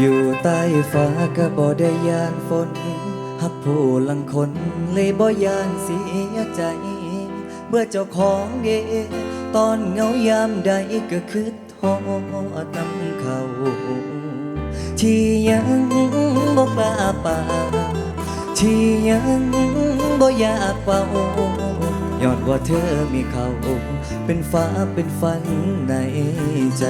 อยู่ใต้ฟ้าก็บ่ได้ยานฝนหักผู้ลังคนเลยบ่ยานเสียใจเมื่อเจ้าของเดตอนเหงายามใดก็คือทอดน้ำเขาที่ยังบ่กล้าป่าที่ยังบ่อยากเป่าย้อนว่าเธอมีเขา เป็นฟ้าเป็นฝันในใจ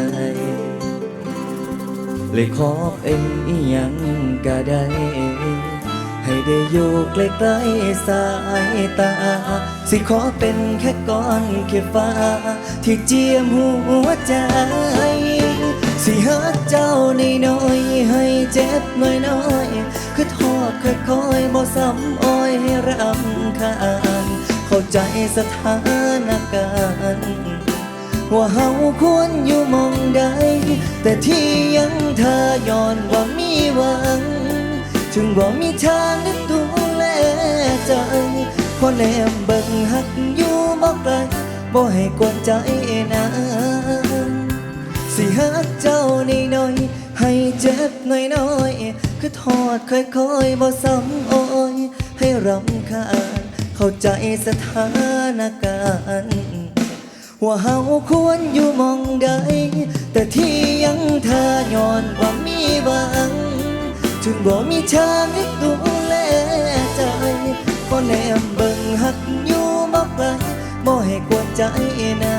เลยขอเป็นอีหยังก็ได้ ให้ได้อยู่ใกล้ๆสายตา สิขอเป็นแค่ก้อนเขียฟ้า ที่เจียมหัวใจ สิหักเจ้าในน้อยให้เจ็บน้อยน้อยคือทอดค่อยๆบ่ซ้ำอ้อยให้รำคาญเข้าใจสถาน ว่าเฮาควรอยู่มองใด แต่ที่ยังเธอย้อนว่ามีหวัง ถึงว่ามีทางได้ดูแลใจพอแนมเบิ่งหักอยู่บ่ไกลบ่ให้กวนใจนะสิหักเจ้านี่น้อยให้เจ็บน้อยๆคือทอดค่อยๆบ่ซ้ำอ้อยให้รำคาญเข้าใจสถานการณ์ ว่าเฮาควรอยู่มองใด แต่ที่ยังเธอย้อนว่ามีหวัง ถึงบ่มีทางให้ดูแลใจก็แนมเบิ่งหักอยู่บ่ไกลบ่ให้กวนใจนะ